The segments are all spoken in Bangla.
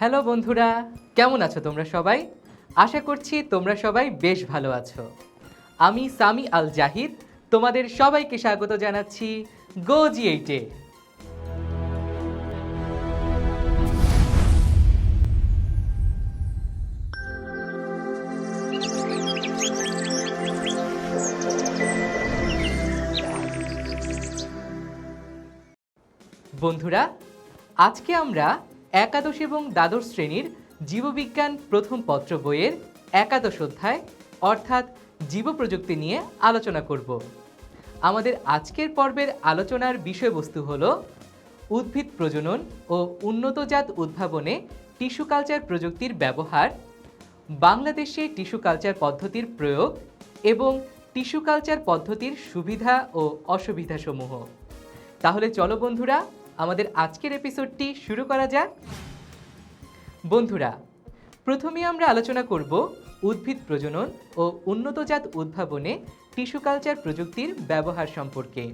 হ্যালো বন্ধুরা, কেমন আছো তোমরা সবাই? আশা করছি তোমরা সবাই বেশ ভালো আছো। আমি সামি আল জাহিদ, তোমাদের সবাইকে স্বাগত জানাচ্ছি গো জি এইটে বন্ধুরা, আজকে আমরা একাদশ এবং দ্বাদশ শ্রেণির জীববিজ্ঞান প্রথম পত্র বইয়ের একাদশ অধ্যায়, অর্থাৎ জীবপ্রযুক্তি নিয়ে আলোচনা করব। আমাদের আজকের পর্বের আলোচনার বিষয়বস্তু হল উদ্ভিদ প্রজনন ও উন্নতজাত উদ্ভাবনে টিস্যু কালচার প্রযুক্তির ব্যবহার, বাংলাদেশে টিস্যু কালচার পদ্ধতির প্রয়োগ এবং টিস্যু কালচার পদ্ধতির সুবিধা ও অসুবিধাসমূহ। তাহলে চলো বন্ধুরা আমাদের আজকের এপিসোডটি শুরু করা যাক। বন্ধুরা, প্রথমে আমরা আলোচনা করব উদ্ভিদ প্রজনন ও উন্নতজাত উদ্ভাবনে টিস্যু কালচার প্রযুক্তির ব্যবহার সম্পর্কে।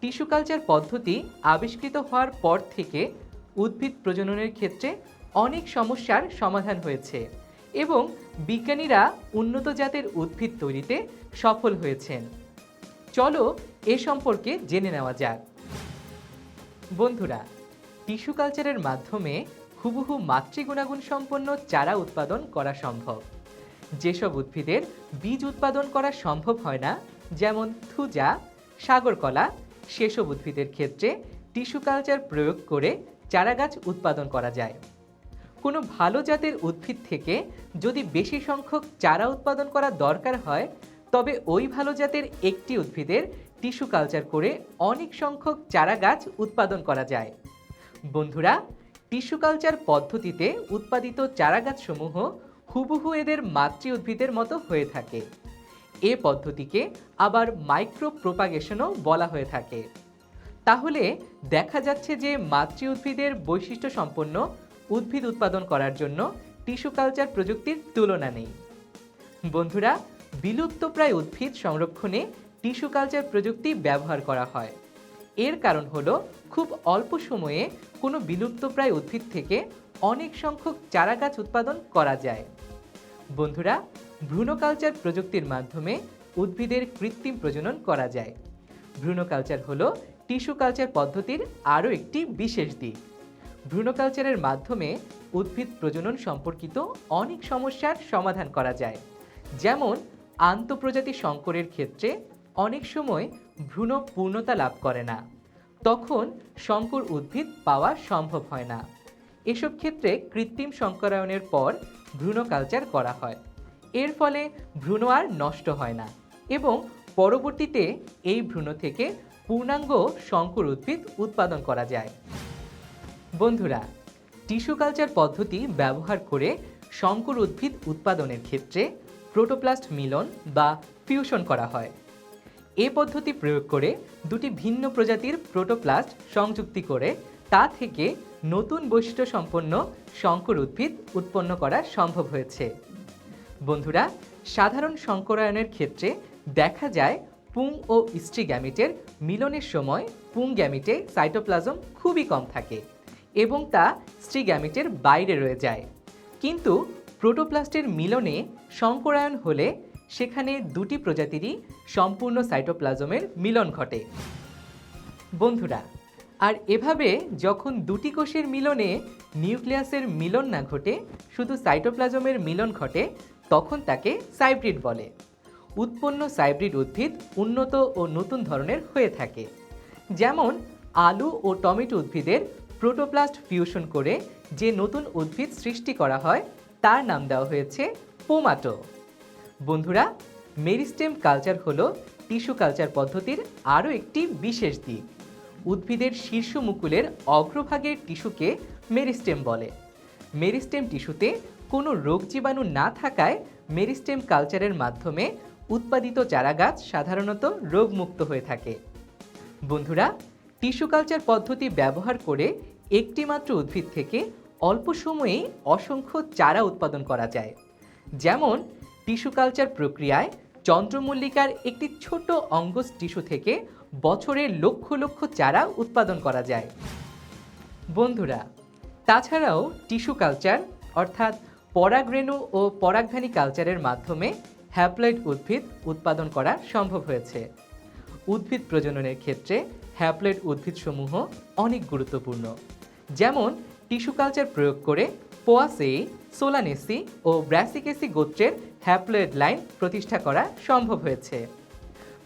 টিস্যু কালচার পদ্ধতি আবিষ্কৃত হওয়ার পর থেকে উদ্ভিদ প্রজননের ক্ষেত্রে অনেক সমস্যার সমাধান হয়েছে এবং বিজ্ঞানীরা উন্নত জাতের উদ্ভিদ তৈরিতে সফল হয়েছেন। চলো এ সম্পর্কে জেনে নেওয়া যাক। বন্ধুরা, টিস্যু কালচারের মাধ্যমে হুবহু মাতৃগুণাগুণ সম্পন্ন চারা উৎপাদন করা সম্ভব। যেসব উদ্ভিদের বীজ উৎপাদন করা সম্ভব হয় না, যেমন থুজা, সাগরকলা, সেসব উদ্ভিদের ক্ষেত্রে টিস্যু কালচার প্রয়োগ করে চারাগাছ উৎপাদন করা যায়। কোনো ভালো জাতের উদ্ভিদ থেকে যদি বেশি সংখ্যক চারা উৎপাদন করা দরকার হয়, তবে ওই ভালো জাতের একটি উদ্ভিদের টিস্যু কালচার করে অনেক সংখ্যক চারা গাছ উৎপাদন করা যায়। বন্ধুরা, টিস্যু কালচার পদ্ধতিতে উৎপাদিত চারা গাছসমূহ হুবহু এদের মাতৃ উদ্ভিদের মতো হয়ে থাকে। এ পদ্ধতিকে আবার মাইক্রো প্রোপাগেশনও বলা হয়ে থাকে। তাহলে দেখা যাচ্ছে যে মাতৃ উদ্ভিদের বৈশিষ্ট্য সম্পন্ন উদ্ভিদ উৎপাদন করার জন্য টিস্যু কালচার প্রযুক্তির তুলনা নেই। বন্ধুরা, বিলুপ্তপ্রায় উদ্ভিদ সংরক্ষণে টিস্যু কালচার প্রযুক্তি ব্যবহার করা হয়। এর কারণ হলো, খুব অল্প সময়ে কোনো বিলুপ্তপ্রায় উদ্ভিদ থেকে অনেক সংখ্যক চারা গাছ উৎপাদন করা যায়। বন্ধুরা, ভ্রূণ কালচার প্রযুক্তির মাধ্যমে উদ্ভিদের কৃত্রিম প্রজনন করা যায়। ভ্রূণ কালচার হলো টিস্যু কালচার পদ্ধতির আরও একটি বিশেষ দিক। ভ্রূণ কালচারের মাধ্যমে উদ্ভিদ প্রজনন সম্পর্কিত অনেক সমস্যার সমাধান করা যায়। যেমন, আন্তঃপ্রজাতি সংকরের ক্ষেত্রে অনেক সময় ভ্রূণ পূর্ণতা লাভ করে না। তখন শঙ্কর উদ্ভিদ পাওয়া সম্ভব হয় না। এসব ক্ষেত্রে কৃত্রিম সংকরায়নের পর ভ্রূণ কালচার করা হয়। এর ফলে ভ্রূণ আর নষ্ট হয় না এবং পরবর্তীতে এই ভ্রূণ থেকে পূর্ণাঙ্গ শঙ্কর উদ্ভিদ উৎপাদন করা যায়। বন্ধুরা, টিস্যু কালচার পদ্ধতি ব্যবহার করে শঙ্কর উদ্ভিদ উৎপাদনের ক্ষেত্রে প্রোটোপ্লাস্ট মিলন বা ফিউশন করা হয়। এ পদ্ধতি প্রয়োগ করে দুটি ভিন্ন প্রজাতির প্রোটোপ্লাস্ট সংযুক্তি করে তা থেকে নতুন বৈশিষ্ট্য সম্পন্ন সংকর উদ্ভিদ উৎপন্ন করা সম্ভব হয়েছে। বন্ধুরা, সাধারণ সংকরায়নের ক্ষেত্রে দেখা যায় পুং ও স্ত্রী গ্যামিটের মিলনের সময় পুং গ্যামিটে সাইটোপ্লাজম খুবই কম থাকে এবং তা স্ত্রী গ্যামিটের বাইরে রয়ে যায়। কিন্তু প্রোটোপ্লাস্টের মিলনে সংকরায়ন হলে সেখানে দুটি প্রজাতিরই সম্পূর্ণ সাইটোপ্লাজমের মিলন ঘটে। বন্ধুরা, আর এভাবে যখন দুটি কোষের মিলনে নিউক্লিয়াসের মিলন না ঘটে, শুধু সাইটোপ্লাজমের মিলন ঘটে, তখন তাকে সাইব্রিড বলে। উৎপন্ন সাইব্রিড উদ্ভিদ উন্নত ও নতুন ধরনের হয়ে থাকে। যেমন, আলু ও টমেটো উদ্ভিদের প্রোটোপ্লাস্ট ফিউশন করে যে নতুন উদ্ভিদ সৃষ্টি করা হয়, তার নাম দেওয়া হয়েছে পোমাটো। বন্ধুরা মেরিস্টেম কালচার হলো টিস্যু কালচার পদ্ধতির আরও একটি বিশেষ দিক। উদ্ভিদের শীর্ষ মুকুলের অগ্রভাগের টিস্যুকে মেরিস্টেম বলে। মেরিস্টেম টিস্যুতে কোনো রোগ জীবাণু না থাকায় মেরিস্টেম কালচারের মাধ্যমে উৎপাদিত চারাগাছ সাধারণত রোগমুক্ত হয়ে থাকে। বন্ধুরা, টিস্যু কালচার পদ্ধতি ব্যবহার করে একটি মাত্র উদ্ভিদ থেকে অল্প সময়েই অসংখ্য চারা উৎপাদন করা যায়। যেমন টিস্যু কালচার প্রক্রিয়ায় চন্দ্রমল্লিকার একটি ছোট অঙ্গজ টিস্যু থেকে বছরে লক্ষ লক্ষ চারা উৎপাদন করা যায়। বন্ধুরা, তাছাড়াও টিস্যু কালচার অর্থাৎ পরাগরেণু ও পরাগধানী কালচারের মাধ্যমে হ্যাপ্লয়েড উদ্ভিদ উৎপাদন করা সম্ভব হয়েছে। উদ্ভিদ প্রজননের ক্ষেত্রে হ্যাপ্লয়েড উদ্ভিদসমূহ অনেক গুরুত্বপূর্ণ। যেমন টিস্যু কালচার প্রয়োগ করে পোয়াসেই সোলানেসি ও ব্র্যাসিকেসি গোত্রের হ্যাপ্লয়েড লাইন প্রতিষ্ঠা করা সম্ভব হয়েছে।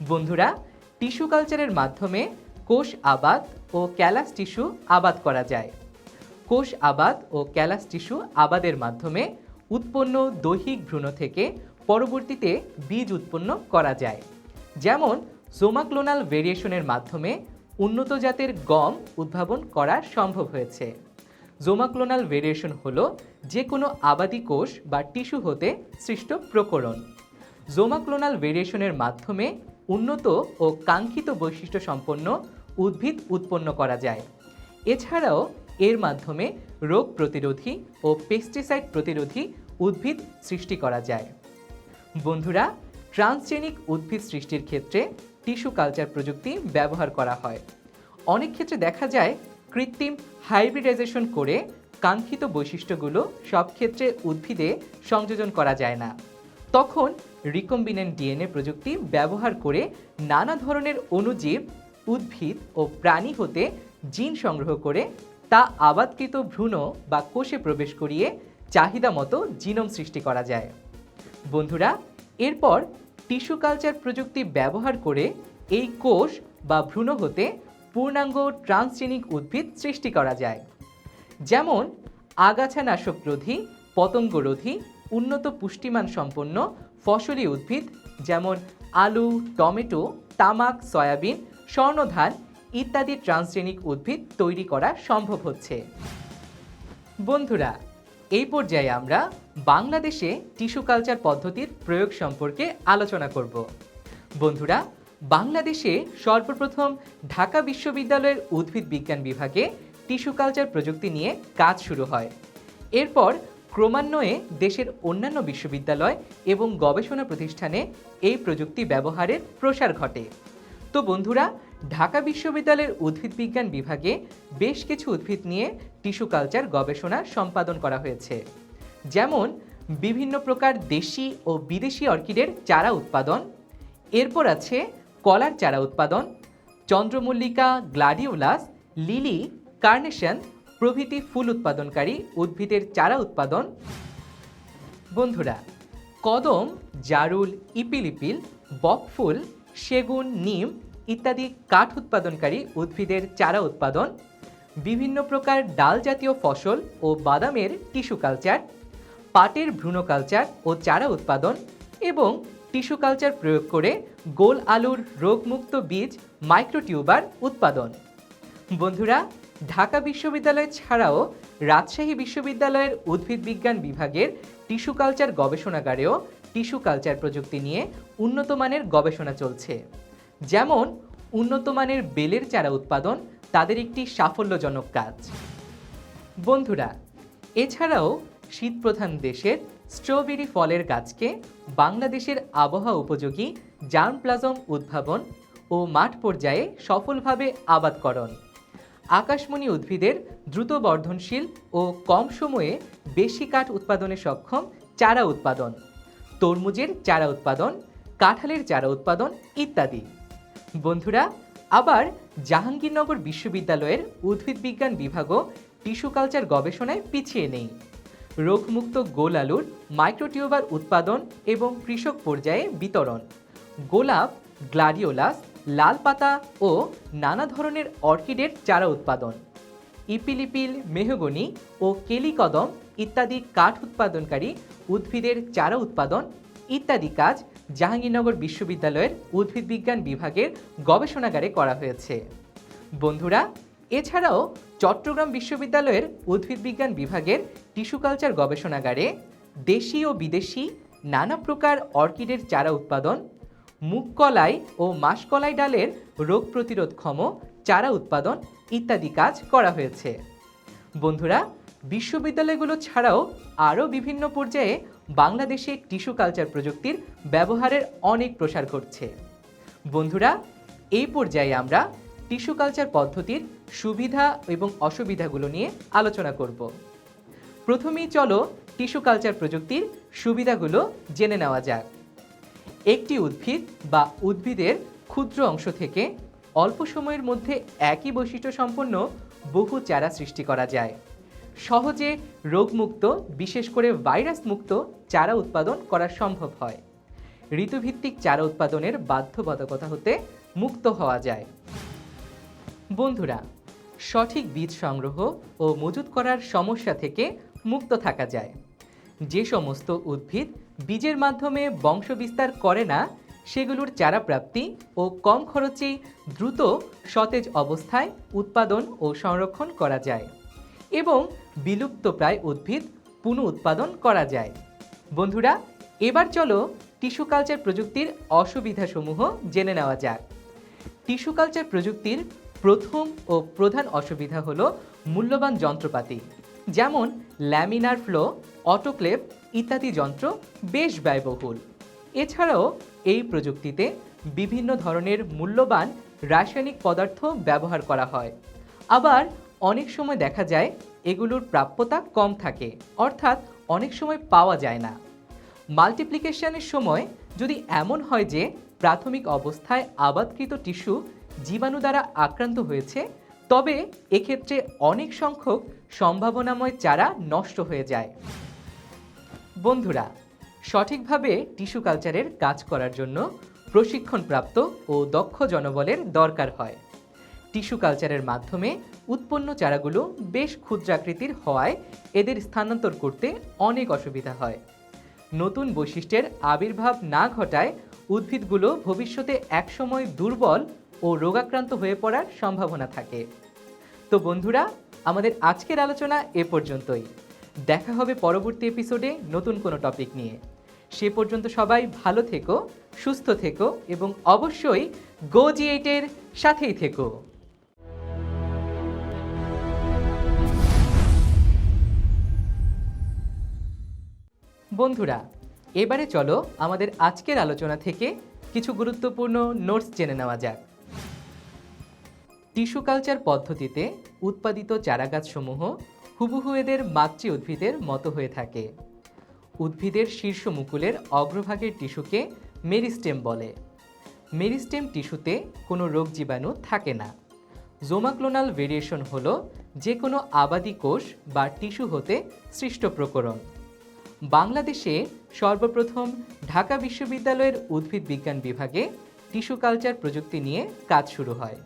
বন্ধুরা, টিস্যু কালচারের মাধ্যমে কোষ আবাদ ও ক্যালাস টিস্যু আবাদ করা যায়। কোষ আবাদ ও ক্যালাস টিস্যু আবাদের মাধ্যমে উৎপন্ন দৈহিক ভ্রূণ থেকে পরবর্তীতে বীজ উৎপন্ন করা যায়। যেমন, জোমাক্লোনাল ভেরিয়েশনের মাধ্যমে উন্নত জাতের গম উদ্ভাবন করা সম্ভব হয়েছে। জোমাক্লোনাল ভেরিয়েশন হল যে কোনো আবাদি কোষ বা টিস্যু হতে সৃষ্ট প্রকরণ। জোমাক্লোনাল ভেরিয়েশনের মাধ্যমে উন্নত ও কাঙ্ক্ষিত বৈশিষ্ট্য সম্পন্ন উদ্ভিদ উৎপন্ন করা যায়। এছাড়াও এর মাধ্যমে রোগ প্রতিরোধী ও পেস্টিসাইড প্রতিরোধী উদ্ভিদ সৃষ্টি করা যায়। বন্ধুরা, ট্রান্সজেনিক উদ্ভিদ সৃষ্টির ক্ষেত্রে টিস্যু কালচার প্রযুক্তি ব্যবহার করা হয়। অনেক ক্ষেত্রে দেখা যায় কৃত্রিম হাইব্রিডাইজেশন করে কাঙ্ক্ষিত বৈশিষ্ট্যগুলো সব ক্ষেত্রে উদ্ভিদে সংযোজন করা যায় না। তখন রিকম্বিনেন্ট ডিএনএ প্রযুক্তি ব্যবহার করে নানা ধরনের অণুজীব, উদ্ভিদ ও প্রাণী হতে জিন সংগ্রহ করে তা আবাদকৃত ভ্রূণ বা কোষে প্রবেশ করিয়ে চাহিদা মতো জিনোম সৃষ্টি করা যায়। বন্ধুরা, এরপর টিস্যু কালচার প্রযুক্তি ব্যবহার করে এই কোষ বা ভ্রূণ হতে পূর্ণাঙ্গ ট্রান্সজেনিক উদ্ভিদ সৃষ্টি করা যায়। যেমন, আগাছানাশক রোধী পতঙ্গরোধী উন্নত পুষ্টিমান সম্পন্ন ফসলি উদ্ভিদ যেমন আলু, টমেটো, তামাক, সয়াবিন, স্বর্ণধান ইত্যাদি ট্রান্সজেনিক উদ্ভিদ তৈরি করা সম্ভব হচ্ছে। বন্ধুরা, এই পর্যায়ে আমরা বাংলাদেশে টিস্যু কালচার পদ্ধতির প্রয়োগ সম্পর্কে আলোচনা করব। বন্ধুরা বাংলাদেশে সর্বপ্রথম ঢাকা বিশ্ববিদ্যালয়ের উদ্ভিদ বিজ্ঞান বিভাগে টিস্যু কালচার প্রযুক্তি নিয়ে কাজ শুরু হয়। এরপর ক্রমান্বয়ে দেশের অন্যান্য বিশ্ববিদ্যালয় এবং গবেষণা প্রতিষ্ঠানে এই প্রযুক্তি ব্যবহারের প্রসার ঘটে। তো বন্ধুরা, ঢাকা বিশ্ববিদ্যালয়ের উদ্ভিদ বিজ্ঞান বিভাগে বেশ কিছু উদ্ভিদ নিয়ে টিস্যু কালচার গবেষণা সম্পাদন করা হয়েছে। যেমন, বিভিন্ন প্রকার দেশি ও বিদেশি অর্কিডের চারা উৎপাদন। এরপর আছে কলার চারা উৎপাদন, চন্দ্রমল্লিকা, গ্লাডিওলাস, লিলি, কার্নেশন প্রভৃতি ফুল উৎপাদনকারী উদ্ভিদের চারা উৎপাদন। বন্ধুরা, কদম, জারুল, ইপিলিপিল বকফুল সেগুন, নিম ইত্যাদি কাঠ উৎপাদনকারী উদ্ভিদের চারা উৎপাদন। বিভিন্ন প্রকার ডাল জাতীয় ফসল ও বাদামের টিস্যু কালচার, পাটের ভ্রূণ কালচার ও চারা উৎপাদন এবং টিস্যু কালচার প্রয়োগ করে গোল আলুর রোগমুক্ত বীজ মাইক্রোটিউবার উৎপাদন। বন্ধুরা, ঢাকা বিশ্ববিদ্যালয় ছাড়াও রাজশাহী বিশ্ববিদ্যালয়ের উদ্ভিদ বিজ্ঞান বিভাগের টিস্যু কালচার গবেষণাগারেও টিস্যু কালচার প্রযুক্তি নিয়ে উন্নত মানের গবেষণা চলছে। যেমন, উন্নত মানের বেলের চারা উৎপাদন তাদের একটি সাফল্যজনক কাজ। বন্ধুরা, এছাড়াও শীতপ্রধান দেশের স্ট্রবেরি ফলের গাছকে বাংলাদেশের আবহাওয়া উপযোগী জার্ম প্লাজম উদ্ভাবন ও মাঠ পর্যায়ে সফলভাবে আবাদকরণ। আকাশমণি উদ্ভিদের দ্রুত বর্ধনশীল ও কম সময়ে বেশি কাঠ উৎপাদনে সক্ষম চারা উৎপাদন, তরমুজের চারা উৎপাদন, কাঁঠালের চারা উৎপাদন ইত্যাদি। বন্ধুরা, আবার জাহাঙ্গীরনগর বিশ্ববিদ্যালয়ের উদ্ভিদ বিজ্ঞান বিভাগও টিস্যু কালচার গবেষণায় পিছিয়ে নেই। রোগমুক্ত গোল আলুর মাইক্রোটিউবার উৎপাদন এবং কৃষক পর্যায়ে বিতরণ। গোলাপ, গ্লাডিওলাস, লাল পাতা ও নানা ধরনের অর্কিডের চারা উৎপাদন। ইপিলিপিল, মেহগনি ও কেলিকদম ইত্যাদি কাঠ উৎপাদনকারী উদ্ভিদের চারা উৎপাদন ইত্যাদি কাজ জাহাঙ্গীরনগর বিশ্ববিদ্যালয়ের উদ্ভিদ বিজ্ঞান বিভাগের গবেষণাগারে করা হয়েছে। বন্ধুরা, এছাড়াও চট্টগ্রাম বিশ্ববিদ্যালয়ের উদ্ভিদ বিজ্ঞান বিভাগের টিস্যু কালচার গবেষণাগারে দেশি ও বিদেশি নানা প্রকার অর্কিডের চারা উৎপাদন মুগকলাই ও মাসকলাই ডালের রোগ প্রতিরোধক্ষম চারা উৎপাদন ইত্যাদি কাজ করা হয়েছে। বন্ধুরা, বিশ্ববিদ্যালয়গুলো ছাড়াও আরও বিভিন্ন পর্যায়ে বাংলাদেশে টিস্যু কালচার প্রযুক্তির ব্যবহারের অনেক প্রসার ঘটছে। বন্ধুরা, এই পর্যায়ে আমরা টিস্যু কালচার পদ্ধতির সুবিধা এবং অসুবিধাগুলো নিয়ে আলোচনা করব। প্রথমেই চলো টিস্যু কালচার প্রযুক্তির সুবিধাগুলো জেনে নেওয়া যাক। একটি উদ্ভিদ বা উদ্ভিদের ক্ষুদ্র অংশ থেকে অল্প সময়ের মধ্যে একই বৈশিষ্ট্য সম্পন্ন বহু চারা সৃষ্টি করা যায়। সহজে রোগমুক্ত, বিশেষ করে ভাইরাস মুক্ত চারা উৎপাদন করা সম্ভব হয়। ঋতুভিত্তিক চারা উৎপাদনের বাধ্যবাধকতা হতে মুক্ত হওয়া যায়। বন্ধুরা, সঠিক বীজ সংগ্রহ ও মজুত করার সমস্যা থেকে মুক্ত থাকা যায়। যে সমস্ত উদ্ভিদ বীজের মাধ্যমে বংশবিস্তার করে না, সেগুলোর চারা প্রাপ্তি ও কম খরচে দ্রুত সতেজ অবস্থায় উৎপাদন ও সংরক্ষণ করা যায় এবং বিলুপ্তপ্রায় উদ্ভিদ পুনঃ উৎপাদন করা যায়। বন্ধুরা, এবার চলো টিস্যু কালচার প্রযুক্তির অসুবিধাসমূহ জেনে নেওয়া যাক। টিস্যু কালচার প্রযুক্তির প্রথম ও প্রধান অসুবিধা হলো মূল্যবান যন্ত্রপাতি, যেমন ল্যামিনার ফ্লো অটোক্লেভ ইত্যাদি যন্ত্র বেশ ব্যয়বহুল। এছাড়াও এই প্রযুক্তিতে বিভিন্ন ধরনের মূল্যবান রাসায়নিক পদার্থ ব্যবহার করা হয়। আবার অনেক সময় দেখা যায় এগুলোর প্রাপ্যতা কম থাকে, অর্থাৎ অনেক সময় পাওয়া যায় না। মাল্টিপ্লিকেশনের সময় যদি এমন হয় যে প্রাথমিক অবস্থায় আবাদকৃত টিস্যু জীবাণু দ্বারা আক্রান্ত হয়েছে, তবে এক্ষেত্রে অনেক সংখ্যক সম্ভাবনাময় চারা নষ্ট হয়ে যায়। বন্ধুরা, সঠিকভাবে টিস্যু কালচারের কাজ করার জন্য প্রশিক্ষণপ্রাপ্ত ও দক্ষ জনবলের দরকার হয়। টিস্যু কালচারের মাধ্যমে উৎপন্ন চারাগুলো বেশ ক্ষুদ্রাকৃতির হওয়ায় এদের স্থানান্তর করতে অনেক অসুবিধা হয়। নতুন বৈশিষ্ট্যের আবির্ভাব না ঘটায় উদ্ভিদগুলো ভবিষ্যতে একসময় দুর্বল ও রোগাক্রান্ত হয়ে পড়ার সম্ভাবনা থাকে। তো বন্ধুরা, আমাদের আজকের আলোচনা এ পর্যন্তই। দেখা হবে পরবর্তী এপিসোডে নতুন কোনো টপিক নিয়ে। সে পর্যন্ত সবাই ভালো থেকো, সুস্থ থেকো এবং অবশ্যই গো জি এইটের সাথেই থেকো। বন্ধুরা, এবারে চলো আমাদের আজকের আলোচনা থেকে কিছু গুরুত্বপূর্ণ নোটস জেনে নেওয়া যাক। টিস্যু কালচার পদ্ধতিতে উৎপাদিত চারাগাছসমূহ হুবহু এদের মাতৃ উদ্ভিদের মতো হয়ে থাকে। উদ্ভিদের শীর্ষ মুকুলের অগ্রভাগের টিস্যুকে মেরিস্টেম বলে। মেরিস্টেম টিস্যুতে কোনো রোগ জীবাণু থাকে না। জোমাক্লোনাল ভেরিয়েশন হল যে কোনো আবাদি কোষ বা টিস্যু হতে সৃষ্ট প্রকরণ। বাংলাদেশে সর্বপ্রথম ঢাকা বিশ্ববিদ্যালয়ের উদ্ভিদ বিজ্ঞান বিভাগে টিস্যু কালচার প্রযুক্তি নিয়ে কাজ শুরু হয়।